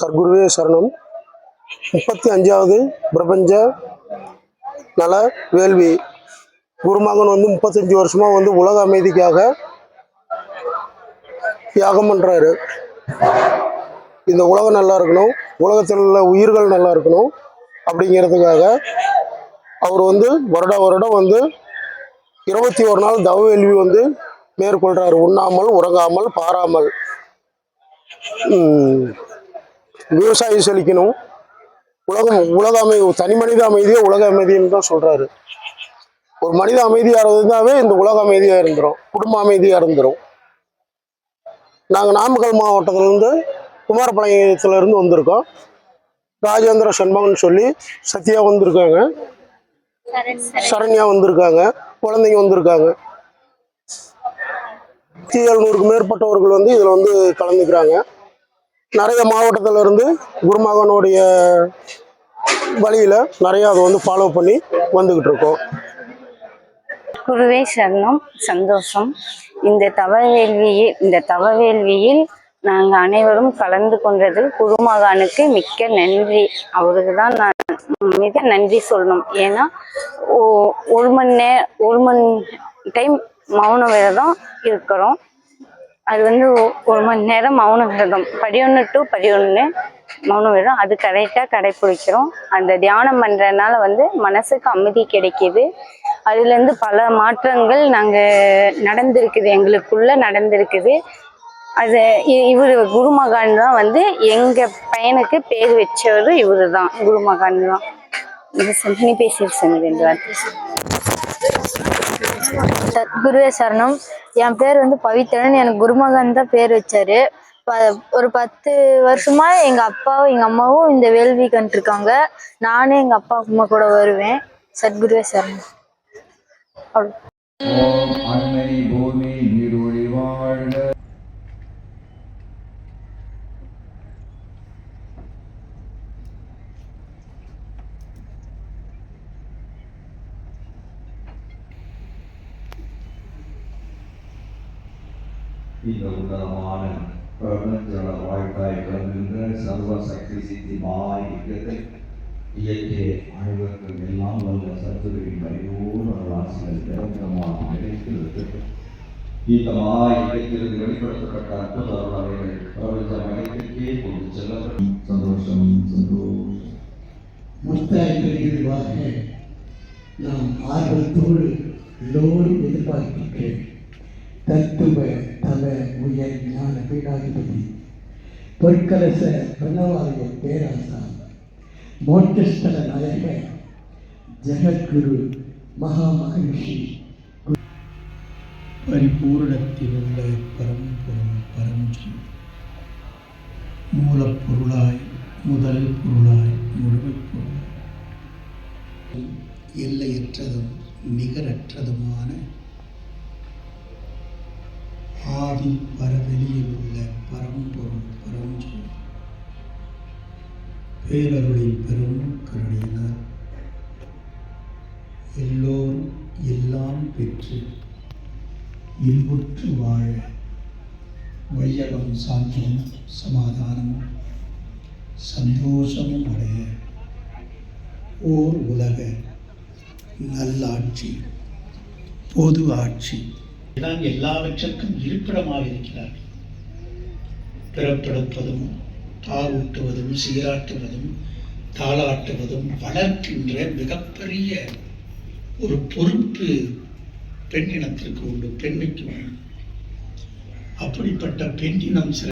சர்க்குருவே சரணம். முப்பத்தி அஞ்சாவது பிரபஞ்ச நல வேள்வி. குருமகன் வந்து முப்பத்தஞ்சு வருஷமாக வந்து உலக அமைதிக்காக தியாகம் பண்ணுறாரு இந்த உலகம் நல்லா இருக்கணும். உலகத்தில் உள்ள உயிர்கள் நல்லா இருக்கணும் அப்படிங்கிறதுக்காக அவர் வந்து வருட வருடம் வந்து இருபத்தி ஒரு நாள் தவ வேள்வி வந்து மேற்கொள்கிறார் உண்ணாமல் உறங்காமல் பாராமல். விவசாயம் செழிக்கணும். உலகம் உலக அமைதி தனி மனித அமைதியே உலக அமைதின்னு தான் சொல்றாரு. ஒரு மனித அமைதியா இருந்தாவே இந்த உலக அமைதியா இருந்துரும். குடும்ப அமைதியா இருந்துரும். நாங்கள் நாமக்கல் மாவட்டத்திலிருந்து குமாரபாளையத்துல இருந்து வந்திருக்கோம். ராஜேந்திர சண்முகன் சொல்லி சத்யா வந்திருக்காங்க. சரண்யா வந்திருக்காங்க. குழந்தைங்க வந்திருக்காங்க. நூற்றி எழுநூறுக்கு மேற்பட்டவர்கள் வந்து இதில் வந்து கலந்துக்கிறாங்க. நிறைய மாவட்டத்தில் இருந்து குருமகனுடைய வழியில் நிறைய அதை வந்து ஃபாலோ பண்ணி வந்துக்கிட்டு இருக்கோம். குருவே சரணம். சந்தோஷம். இந்த தவவேள்வியில் இந்த தவவேள்வியில் நாங்கள் அனைவரும் கலந்து கொண்டது குருமகானுக்கு மிக்க நன்றி. அவருக்கு தான் நான் மிக நன்றி சொல்லணும். ஏன்னா ஓ- ஒரு மணி நே ஒரு மணி டைம் மௌன விரதம் இருக்கிறோம். அது வந்து ஒரு மணி நேரம் மௌன விரதம். பதினொன்று டு பதினொன்று மௌன விரதம். அது கரெக்டாக கடைப்பிடிக்கிறோம். அந்த தியானம் பண்ணுறதுனால வந்து மனசுக்கு அமைதி கிடைக்கிது. அதுலேருந்து பல மாற்றங்கள் நாங்கள் நடந்திருக்குது. எங்களுக்குள்ளே நடந்திருக்குது. அது இவர் குருமகான் தான் வந்து எங்கள் பையனுக்கு பேர் வச்சவர் இவர் தான் குருமகான் தான். இது சொல்லி பேசிட்டு சொன்னது ரெண்டு வார்த்தை. சத்குருவே சரணம். என் பேர் வந்து பவித்ரன். எனக்கு குருமகன் தான் பேர் வச்சாரு. ப- ஒரு பத்து வருஷமா எங்க அப்பாவும் எங்க அம்மாவும் இந்த வேள்வி கண்டிருக்காங்க நானே எங்க அப்பா அம்மா கூட வருவேன். சத்குருவே சரணம். அவ்வளோ இந்த உன்னதமான பிரபஞ்சல வாழ்க்காய் விளங்குகின்ற சர்வ சக்தி சித்தி மாயத்தை இயற்கை அனைவருக்கும் எல்லாம் வல்ல சத்துருவின் வழியோடு ஆசிரியர் நிரந்தரமாக நிலைத்திருக்கிறது இந்த மாயத்திலிருந்து வெளிப்படுத்தப்பட்ட அற்புத அருளவைகள் பிரபஞ்ச மயத்திற்கே கொண்டு செல்ல சந்தோஷம் சந்தோஷம். முத்தாய்வாக நாம் ஆர்வத்தோடு எல்லோரும் எதிர்பார்க்கின்றேன் தத்துவ தவ உயர் ஞான பீடாதிபதி பொற்கலச பிரணவாலய பேராசா மோட்டஸ்தல நாயக ஜெகத்குரு மகா பரிபூரணத்தில் உள்ள பரம்பொருள் பரஞ்சு மூலப்பொருளாய் முதல் பொருளாய் முழுமைப் பொருள் எல்லையற்றதும் நிகரற்றதுமான ஆதி பரவெளியில் உள்ள பரம்பொருள் பரஞ்சு பேரருளின் பெரும் கருணையினர். எல்லோரும் எல்லாம் பெற்று இன்புற்று வாழ வையகம் சாந்தியும் சமாதானமும் சந்தோஷமும் அடைய ஓர் உலக நல்லாட்சி பொது ஆட்சி. தான் எல்லாவற்றிற்கும் இருப்பிடமாக இருக்கிறார். பிறப்பெடுப்பதும் தாவூட்டுவதும் சீராட்டுவதும் தாளாட்டுவதும் வளர்க்கின்ற மிகப்பெரிய ஒரு பொறுப்பு பெண்ணினத்திற்கு உண்டு பெண்ணுக்கு உண்டு. அப்படிப்பட்ட பெண்ணினம் சில